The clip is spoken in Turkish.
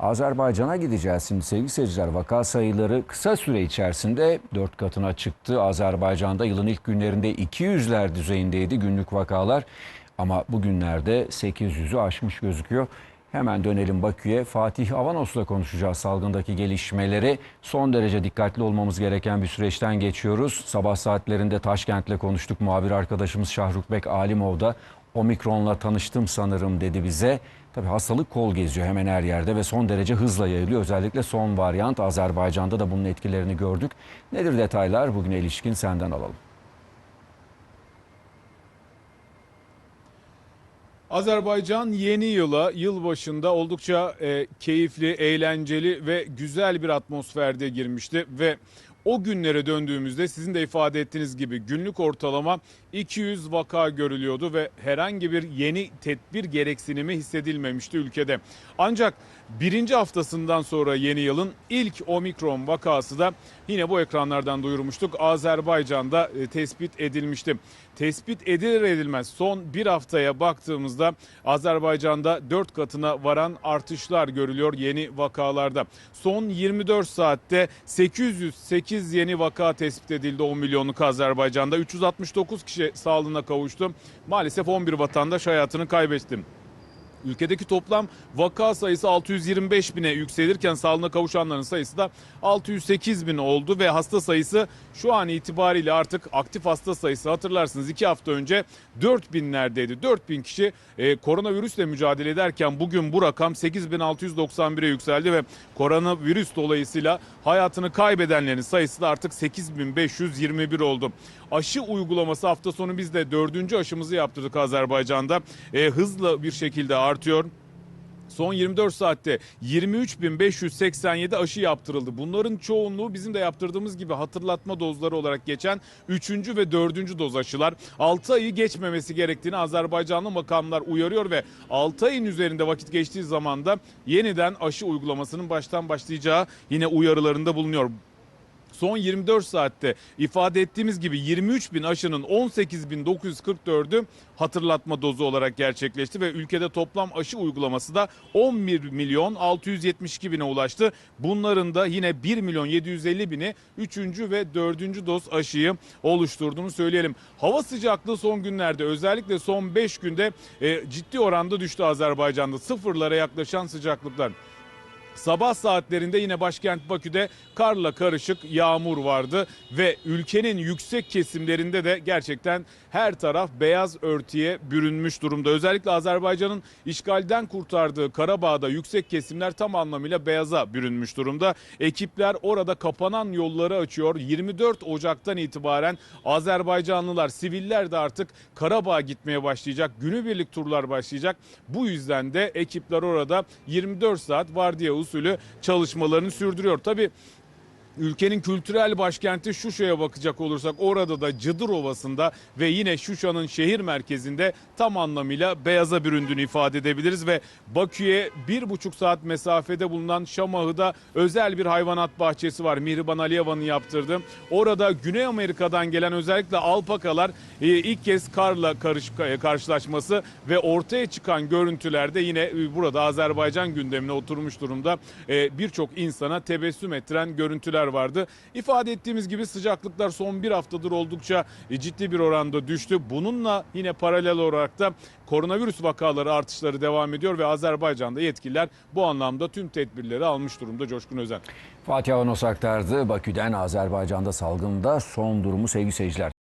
Azerbaycan'a gideceğiz şimdi sevgili seyirciler. Vaka sayıları kısa süre içerisinde 4 katına çıktı. Azerbaycan'da yılın ilk günlerinde 200'ler düzeyindeydi günlük vakalar. Ama bugünlerde 800'ü aşmış gözüküyor. Hemen dönelim Bakü'ye. Fatih Avanos'la konuşacağız salgındaki gelişmeleri. Son derece dikkatli olmamız gereken bir süreçten geçiyoruz. Sabah saatlerinde Taşkent'le konuştuk. Muhabir arkadaşımız Şahrukbek Alimov da Omikron'la tanıştım sanırım dedi bize. Tabii hastalık kol geziyor hemen her yerde ve son derece hızla yayılıyor. Özellikle son varyant Azerbaycan'da da bunun etkilerini gördük. Nedir detaylar? Bugüne ilişkin senden alalım. Azerbaycan yeni yıla yılbaşında oldukça e, keyifli, eğlenceli ve güzel bir atmosferde girmişti ve o günlere döndüğümüzde sizin de ifade ettiğiniz gibi günlük ortalama 200 vaka görülüyordu ve herhangi bir yeni tedbir gereksinimi hissedilmemişti ülkede. Ancak birinci haftasından sonra yeni yılın ilk omikron vakası da yine bu ekranlardan duyurmuştuk. Azerbaycan'da e, tespit edilmişti. Tespit edilir edilmez son bir haftaya baktığımızda Azerbaycan'da 4 katına varan artışlar görülüyor yeni vakalarda. Son 24 saatte 808 yeni vaka tespit edildi 10 milyonluk Azerbaycan'da. 369 kişi sağlığına kavuştu. Maalesef 11 vatandaş hayatını kaybetti. Ülkedeki toplam vaka sayısı 625 bine yükselirken sağlığına kavuşanların sayısı da 608 bin oldu ve hasta sayısı şu an itibariyle artık aktif hasta sayısı hatırlarsınız 2 hafta önce 4 binlerdeydi. 4 bin kişi e, koronavirüsle mücadele ederken bugün bu rakam 8691'e yükseldi ve koronavirüs dolayısıyla hayatını kaybedenlerin sayısı da artık 8521 oldu. Aşı uygulaması hafta sonu biz de dördüncü aşımızı yaptırdık Azerbaycan'da. E, hızlı bir şekilde artıyor. Son 24 saatte 23.587 aşı yaptırıldı. Bunların çoğunluğu bizim de yaptırdığımız gibi hatırlatma dozları olarak geçen 3. ve 4. doz aşılar. 6 ayı geçmemesi gerektiğini Azerbaycanlı makamlar uyarıyor ve 6 ayın üzerinde vakit geçtiği zaman da yeniden aşı uygulamasının baştan başlayacağı yine uyarılarında bulunuyor. Son 24 saatte ifade ettiğimiz gibi 23 bin aşının 18.944'ü hatırlatma dozu olarak gerçekleşti ve ülkede toplam aşı uygulaması da 11 milyon 672 bine ulaştı. Bunların da yine 1 milyon 750 bini 3. ve 4. doz aşıyı oluşturduğunu söyleyelim. Hava sıcaklığı son günlerde özellikle son 5 günde e, ciddi oranda düştü Azerbaycan'da sıfırlara yaklaşan sıcaklıklar. Sabah saatlerinde yine başkent Bakü'de karla karışık yağmur vardı ve ülkenin yüksek kesimlerinde de gerçekten her taraf beyaz örtüye bürünmüş durumda. Özellikle Azerbaycan'ın işgalden kurtardığı Karabağ'da yüksek kesimler tam anlamıyla beyaza bürünmüş durumda. Ekipler orada kapanan yolları açıyor. 24 Ocak'tan itibaren Azerbaycanlılar, siviller de artık Karabağ'a gitmeye başlayacak. Günübirlik turlar başlayacak. Bu yüzden de ekipler orada 24 saat vardiya usulü çalışmalarını sürdürüyor. Tabii Ülkenin kültürel başkenti Şuşa'ya bakacak olursak orada da Cıdır Ovası'nda ve yine Şuşa'nın şehir merkezinde tam anlamıyla beyaza büründüğünü ifade edebiliriz ve Bakü'ye bir buçuk saat mesafede bulunan Şamahı'da özel bir hayvanat bahçesi var. Mihriban Aliyeva'nın yaptırdığı. Orada Güney Amerika'dan gelen özellikle alpakalar e, ilk kez karla e, karşılaşması ve ortaya çıkan görüntülerde yine e, burada Azerbaycan gündemine oturmuş durumda birçok insana tebessüm ettiren görüntüler vardı. İfade ettiğimiz gibi sıcaklıklar son bir haftadır oldukça e, ciddi bir oranda düştü. Bununla yine paralel olarak da koronavirüs vakaları artışları devam ediyor ve Azerbaycan'da yetkililer bu anlamda tüm tedbirleri almış durumda Coşkun Özen. Fatih Avanos aktardı. Bakü'den Azerbaycan'da salgında son durumu sevgili seyirciler.